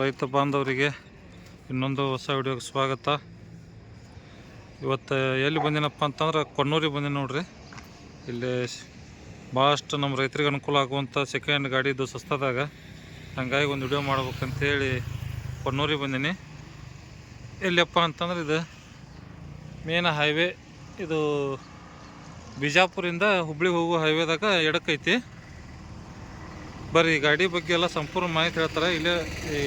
ರೈತ ಬಾಂಧವರಿಗೆ ಇನ್ನೊಂದು ಹೊಸ ವಿಡಿಯೋಗೆ ಸ್ವಾಗತ. ಇವತ್ತು ಎಲ್ಲಿ ಬಂದಿನಪ್ಪ ಅಂತಂದ್ರೆ ಕೊಣ್ಣೂರಿಗೆ ಬಂದಿನಿ ನೋಡ್ರಿ. ಇಲ್ಲಿ ಭಾಳಷ್ಟು ನಮ್ಮ ರೈತರಿಗೆ ಅನುಕೂಲ ಆಗುವಂಥ ಸೆಕೆಂಡ್ ಗಾಡಿದು ಸಸ್ತಾದಾಗ. ಹಂಗಾಗಿ ಒಂದು ವಿಡಿಯೋ ಮಾಡ್ಬೇಕಂತೇಳಿ ಕೊಣ್ಣೂರಿಗೆ ಬಂದೀನಿ. ಎಲ್ಲಿಯಪ್ಪ ಅಂತಂದ್ರೆ ಇದು ಮೇನ್ ಹೈವೇ ಇದು ಬಿಜಾಪುರಿಂದ ಹುಬ್ಳಿಗೆ ಹೋಗುವ ಹೈವೇದಾಗ ಎಡಕ್ಕೈತಿ ಬರ್ರಿ ಈ ಗಾಡಿ ಬಗ್ಗೆ ಎಲ್ಲ ಸಂಪೂರ್ಣ ಮಾಹಿತಿ ಹೇಳ್ತಾರೆ. ಇಲ್ಲೇ ಈ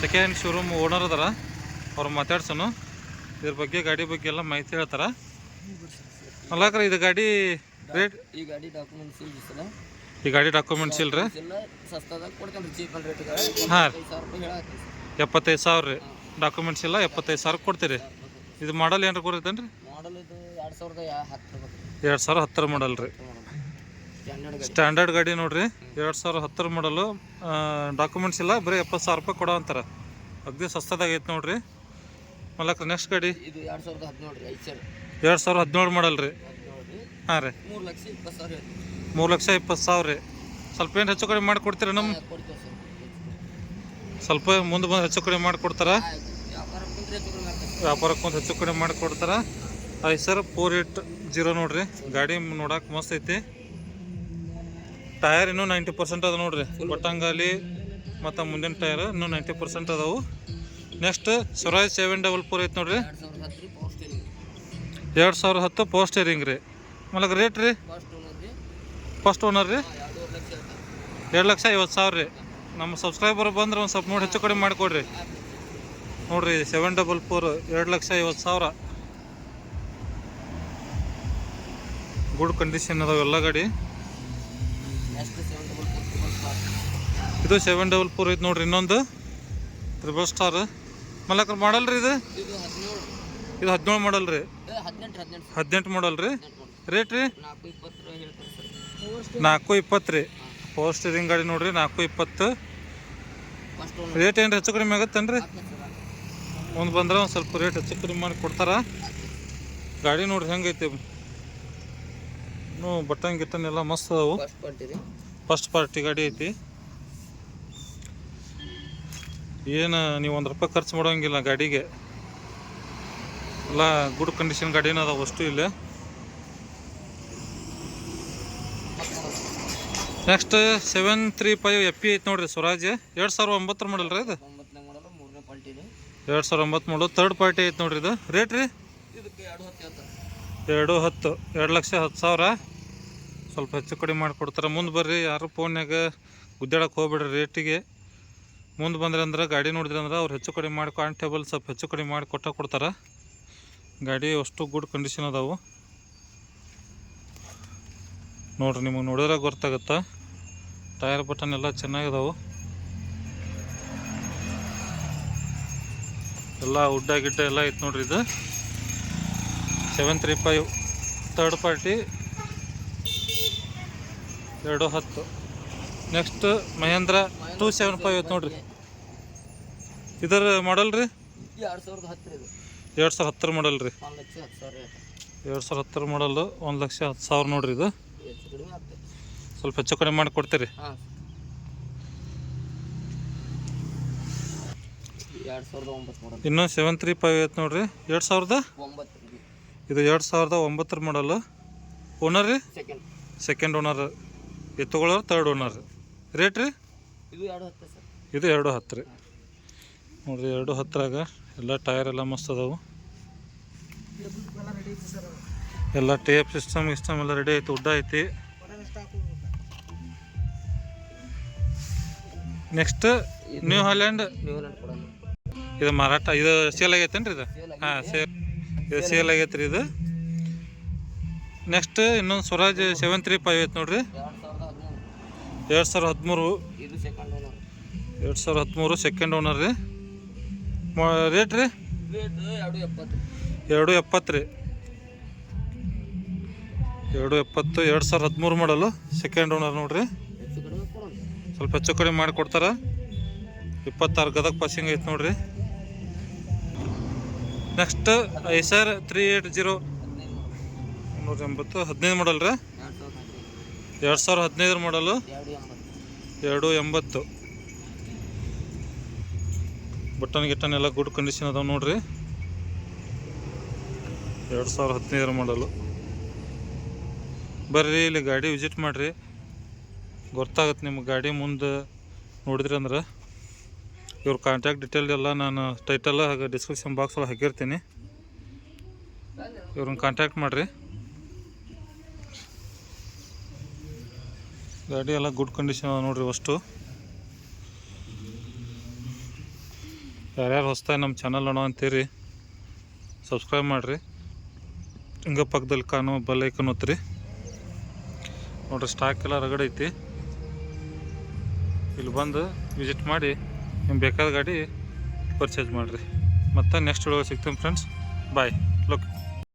ಸೆಕೆಂಡ್ ಹ್ಯಾಂಡ್ ಶೋರೂಮ್ ಓನರ್ ಅದಾರ ಅವ್ರು ಮಾತಾಡ್ಸೋನು. ಇದ್ರ ಬಗ್ಗೆ ಗಾಡಿ ಬಗ್ಗೆ ಎಲ್ಲ ಮಾಹಿತಿ ಹೇಳ್ತಾರ. ಅಲ್ಲಾಕ್ರ ಇದು ಗಾಡಿ ರೇಟ್? ಈ ಗಾಡಿ ಡಾಕ್ಯುಮೆಂಟ್ಸ್ ಇಲ್ಲ ಈ ಗಾಡಿ ಡಾಕ್ಯುಮೆಂಟ್ಸ್ ಇಲ್ರಿ? ರೀ ಸಸ್ತಾದಾಗ ಕೊಡ್ತೇನೆ ಚೀಪ್ ಅಂಡ್ ರೇಟ್ ಹಾಂ ಎಪ್ಪತ್ತೈದು ಸಾವಿರ ರೀ. ಡಾಕ್ಯುಮೆಂಟ್ಸ್ ಇಲ್ಲ ಎಪ್ಪತ್ತೈದು ಸಾವಿರ ಕೊಡ್ತೀರಿ. ಇದು ಮಾಡಲ್ ಏನಾರ ಕೊಡ್ತೇನೆ ರೀ ಮಾಡಲ್ ಇದು ಎರಡು ಸಾವಿರದ ಯಾ- ಹತ್ತು ಎರಡು ಸಾವಿರ ಹತ್ತರ ಮಾಡಲ್ ರೀ. ಸ್ಟ್ಯಾಂಡರ್ಡ್ ಗಾಡಿ ನೋಡ್ರಿ ಎರಡು ಸಾವಿರ ಹತ್ತರ ಮಾಡಲು ಡಾಕ್ಯುಮೆಂಟ್ಸ್ ಇಲ್ಲ ಬರೀ ಎಪ್ಪತ್ತು ಸಾವಿರ ರೂಪಾಯಿ ಕೊಡೋ ಅಂತಾರೆ. ಅಗ್ದಿ ಸಸ್ತದಾಗ ಐತೆ ನೋಡ್ರಿ. ಮಲ್ಲಕ್ರ ನೆಕ್ಸ್ಟ್ ಗಾಡಿ? ಇದು ಎರಡು ಸಾವಿರದ ಹದಿನೇಳು ರೀ ಸಾವಿರ. ಎರಡು ಸಾವಿರ ಹದಿನೇಳು ಮಾಡಲ್ ರೀ. ಹಾಂ ರೀ. ಮೂರು ಲಕ್ಷ ಇಪ್ಪತ್ತು ಸಾವಿರ ಮೂರು ಲಕ್ಷ ಇಪ್ಪತ್ತು ಸಾವಿರ ರೀ. ಸ್ವಲ್ಪ ಏನು ಹೆಚ್ಚು ಕಡಿಮೆ ಮಾಡಿಕೊಡ್ತೀರಾ ನಮ್ಮ ಸ್ವಲ್ಪ ಮುಂದೆ ಬಂದು ಹೆಚ್ಚು ಕಡಿಮೆ ಮಾಡಿಕೊಡ್ತಾರ ವ್ಯಾಪಾರಕ್ಕೊಂದು ಹೆಚ್ಚು ಕಡಿಮೆ. ಮಾಡಿಕೊಡ್ತಾರ ಐದು ಸರ್ ಫೋರ್ ಏಟ್ ಜೀರೋ ನೋಡ್ರಿ. ಗಾಡಿ ನೋಡಕ್ಕೆ ಮಸ್ತ್ ಐತಿ. ಟಯರ್ ಇನ್ನೂ ನೈಂಟಿ ಪರ್ಸೆಂಟ್ ಅದ ನೋಡ್ರಿ. ಒಟ್ಟಂಗಾಲಿ ಮತ್ತು ಮುಂದಿನ ಟೈರ್ ಇನ್ನೂ ನೈಂಟಿ ಪರ್ಸೆಂಟ್ ಅದಾವು. Next Swaraj seven double four ಐತೆ ನೋಡ್ರಿ. ಎರಡು ಸಾವಿರ ಹತ್ತು ಪೋಸ್ಟ್ ಸ್ಟೇರಿಂಗ್ ರೀ. ಮಲಗ ರೇಟ್ ರೀ? ಫಸ್ಟ್ ಓನರ್ ರೀ? ಎರಡು ಲಕ್ಷ ಐವತ್ತು ಸಾವಿರ ರೀ. ನಮ್ಮ ಸಬ್ಸ್ಕ್ರೈಬರ್ ಬಂದ್ರೆ ಒಂದು ಸ್ವಲ್ಪ ನೋಡಿ ಹೆಚ್ಚು ಕಡಿಮೆ ಮಾಡಿಕೊಡ್ರಿ. ನೋಡ್ರಿ ಸೆವೆನ್ ಡಬಲ್ ಫೋರ್ ಎರಡು ಲಕ್ಷ ಐವತ್ತು ಸಾವಿರ. ಗುಡ್ ಕಂಡೀಷನ್ ಅದಾವೆಲ್ಲ ಗಾಡಿ. ಇದು ಸೆವೆನ್ ಡಬಲ್ ಫೋರ್ ಐತೆ ನೋಡ್ರಿ ಇನ್ನೊಂದು. ತ್ರಿಬಲ್ ಸ್ಟಾರ್ ಮಲಕ್ರ ಮಾಡಲ್ ರೀ ಇದು? ಇದು ಹದಿನೇಳು. ಮಾಡಲ್ ರೀ. ಹದಿನೆಂಟು ಮಾಡಲ್ ರೀ. ರೇಟ್ ರೀ? ನಾಲ್ಕು ಇಪ್ಪತ್ತು ರೀ. ಪವರ್ ಸ್ಟೀರಿಂಗ್ ಗಾಡಿ ನೋಡ್ರಿ ನಾಲ್ಕು ಇಪ್ಪತ್ತು. ರೇಟ್ ಏನು ಹೆಚ್ಚು ಕಡಿಮೆ ಆಗತ್ತೇನು ರೀ ಒಂದು ಬಂದ್ರೆ ಒಂದು ಸ್ವಲ್ಪ ರೇಟ್ ಹೆಚ್ಚು ಕಡಿಮೆ ಮಾಡಿ ಕೊಡ್ತಾರ. ಗಾಡಿ ನೋಡ್ರಿ ಹೆಂಗೈತಿ. ಬಟನ್ ಗಿಟನ್ ಎಲ್ಲ ಮಸ್ತ್ ಅವು ಫಸ್ಟ್ ಪಾರ್ಟಿ ಗಾಡಿ ಐತಿ. ಏನು ನೀವು ಒಂದು ರೂಪಾಯಿ ಖರ್ಚು ಮಾಡೋಂಗಿಲ್ಲ ಗಾಡಿಗೆ. ಎಲ್ಲ ಗುಡ್ ಕಂಡೀಷನ್ ಗಾಡಿನ ಅದಾವ ಅಷ್ಟು ಇಲ್ಲೇ. Next seven three five F P ಐತಿ ನೋಡ್ರಿ ಸ್ವರಾಜ್. ಎರಡು ಸಾವಿರ ಒಂಬತ್ತರ ಮಾಡಲ್ ರೀ ಇದು. ಎರಡು ಸಾವಿರ ಒಂಬತ್ತು ಮಾಡಲ್ ತರ್ಡ್ ಪಾರ್ಟಿ ಐತೆ ನೋಡ್ರಿ ಇದು. ರೇಟ್ ರೀ? ಎರಡು ಹತ್ತು ಎರಡು ಲಕ್ಷ ಹತ್ತು ಸಾವಿರ. ಸ್ವಲ್ಪ ಹೆಚ್ಚು ಕಡಿಮೆ ಮಾಡಿಕೊಡ್ತಾರೆ. ಮುಂದೆ ಬರ್ರಿ ಯಾರು ಫೋನ್ಯಾಗ ಗುದ್ದಾಡಕ್ಕೆ ಹೋಗ್ಬೇಡ್ರಿ ರೇಟಿಗೆ ಮುಂದೆ ಬಂದ್ರೆ ಅಂದ್ರೆ ಗಾಡಿ ನೋಡಿದ್ರೆ ಅಂದ್ರೆ ಅವ್ರು ಹೆಚ್ಚು ಕಡಿಮೆ ಮಾಡಿ ಕಾಂಟೇಬಲ್ ಸ್ವಲ್ಪ ಹೆಚ್ಚು ಕಡಿಮೆ ಮಾಡಿ ಕೊಟ್ಟ ಕೊಡ್ತಾರೆ. ಗಾಡಿ ಅಷ್ಟು ಗುಡ್ ಕಂಡೀಷನ್ ಅದಾವು. ನೋಡ್ರಿ ನಿಮಗೆ ನೋಡಿದ್ರೆ ಗೊತ್ತಾಗುತ್ತೆ? ಟೈರ್ ಬಟನ್ ಎಲ್ಲ ಚೆನ್ನಾಗಿದಾವು. ಎಲ್ಲ ಉಡ್ಡ ಗಿಡ್ಡ ಎಲ್ಲ ಐತೆ ನೋಡ್ರಿ ಇದು. Seven three five third party ಎರಡು ಹತ್ತು. Next Mahindra two seven five ಐತೆ ನೋಡ್ರಿ. ಇದರ ಮಾಡಲ್ ರೀ? ಎರಡು ಸಾವಿರದ ಹತ್ತು ಎರಡು ಸಾವಿರ ಹತ್ತರ ಮಾಡಲ್ ರೀ. ಎರಡು ಸಾವಿರ ಹತ್ತರ ಮಾಡಲ್ ಒಂದು ಲಕ್ಷ ಹತ್ತು ಸಾವಿರ ನೋಡ್ರಿ ಇದು. ಸ್ವಲ್ಪ ಹೆಚ್ಚು ಕಡಿಮೆ ಮಾಡಿ ಕೊಡ್ತೀರಿ. ಇನ್ನೂ ಸೆವೆನ್ ತ್ರೀ ಫೈವ್ ಐತೆ ನೋಡ್ರಿ. ಎರಡು ಸಾವಿರದ? ಇದು. ಎರಡು ಸಾವಿರದ ಒಂಬತ್ತರ ಮಾಡಲ್ ಓನರ್ ರೀ? ಸೆಕೆಂಡ್ ಸೆಕೆಂಡ್ ಓನರ್ ಎತ್ತುಗಳವ್ರು ತರ್ಡ್ ಓನರ್ ರೇಟ್ ರೀ? ಇದು ಎರಡು ಹತ್ತು ಸರ್. ಎರಡು ರೀ. ನೋಡ್ರಿ, ಎರಡು ಹತ್ತರಾಗ ಎಲ್ಲ ಟೈರ್ ಎಲ್ಲ ಮಸ್ತ್ ಅದಾವು. ಎಲ್ಲ ಟೇಪ್ ಸಿಸ್ಟಮ್ ಸಿಸ್ಟಮ್ ಎಲ್ಲ ರೆಡಿ ಐತಿ ಉಡ್ಡ ಐತಿ. Next New Holland. ಇದು ಮಾರಾಟ ಇದು ಸೇಲ್ ಆಗೈತೇನ್ರಿ ಇದು? ಹಾಂ, ಸೇಲ್. ಇದು ಸೇಲ್ ಆಗೈತ್ರಿ ಇದು. ನೆಕ್ಸ್ಟ್ ಇನ್ನೊಂದು ಸ್ವರಾಜ್ ಸೆವೆನ್ ತ್ರೀ ಫೈವ್ ಐತೆ ನೋಡ್ರಿ. ಎರಡು ಸಾವಿರದ ಹದಿಮೂರು. ಎರಡು ಸಾವಿರದ ಹದಿಮೂರು ಸೆಕೆಂಡ್ ಓನರ್ ರೀ. ರೇಟ್ ರೀ? ಎರಡು ಎಪ್ಪತ್ತು. ರೀ. ಎರಡು ಎಪ್ಪತ್ತು ಎರಡು ಸಾವಿರ ಹದಿಮೂರು ಮಾಡಲು ಸೆಕೆಂಡ್ ಓನರ್ ನೋಡ್ರಿ. ಸ್ವಲ್ಪ ಹೆಚ್ಚು ಕಡಿಮೆ ಮಾಡಿ ಕೊಡ್ತಾರ. ಇಪ್ಪತ್ತಾರು ಗದಗ ಪಾಸಿಂಗ್ ಐತೆ ನೋಡ್ರಿ. Next Eicher three eight zero ನೂರ ಎಂಬತ್ತು ಹದಿನೈದು ಮಾಡಲ್ ರೀ. ಎರಡು ಸಾವಿರದ ಹದಿನೈದರ ಮಾಡಲು ಎರಡು ಎಂಬತ್ತು. ಬಟನ್ ಗಿಟನ್ ಎಲ್ಲ ಗುಡ್ ಕಂಡೀಷನ್ ಅದಾವೆ ನೋಡ್ರಿ. ಎರಡು ಸಾವಿರ ಹದಿನೈದರ ಮಾಡಲು ಬರ್ರಿ, ಇಲ್ಲಿ ಗಾಡಿ ವಿಸಿಟ್ ಮಾಡಿರಿ. ಗೊತ್ತಾಗತ್ತೆ ನಿಮ್ಗೆ ಗಾಡಿ ಮುಂದೆ ನೋಡಿದ್ರಿ ಅಂದ್ರೆ. ಇವ್ರ ಕಾಂಟ್ಯಾಕ್ಟ್ ಡೀಟೇಲ್ ಎಲ್ಲ ನಾನು ಟೈಟಲ್ ಹಾಗೆ ಡಿಸ್ಕ್ರಿಪ್ಷನ್ ಬಾಕ್ಸ್ ಒಳಗೆ ಹಾಕಿರ್ತೀನಿ. ಇವ್ರನ್ನ ಕಾಂಟ್ಯಾಕ್ಟ್ ಮಾಡಿರಿ. ಗಾಡಿ ಎಲ್ಲ ಗುಡ್ ಕಂಡೀಷನ್ ನೋಡ್ರಿ ಅಷ್ಟು ಯಾರ್ಯಾರು ಹೊಸ್ತಾಗಿ ನಮ್ಮ ಚಾನಲ್ ಅಣ್ಣ ಅಂತೀರಿ ಸಬ್ಸ್ಕ್ರೈಬ್ ಮಾಡಿರಿ. ಹಿಂಗೆ ಪಕ್ಕದಲ್ಲಿ ಕಾಣೋ ಬೆಲ್ ಐಕನ್ ಒತ್ತಿರಿ. ನೋಡ್ರಿ ಸ್ಟಾಕ್ ಎಲ್ಲ ರಗಡೆ ಐತಿ. ಇಲ್ಲಿ ಬಂದು ವಿಸಿಟ್ ಮಾಡಿ ನಿಮ್ಗೆ ಬೇಕಾದ ಗಾಡಿ ಪರ್ಚೇಸ್ ಮಾಡಿರಿ. ಮತ್ತು ನೆಕ್ಸ್ಟ್ ವಿಡಿಯೋ ಸಿಗ್ತೀನಿ ಫ್ರೆಂಡ್ಸ್ ಬಾಯ್ ಲೋಕ್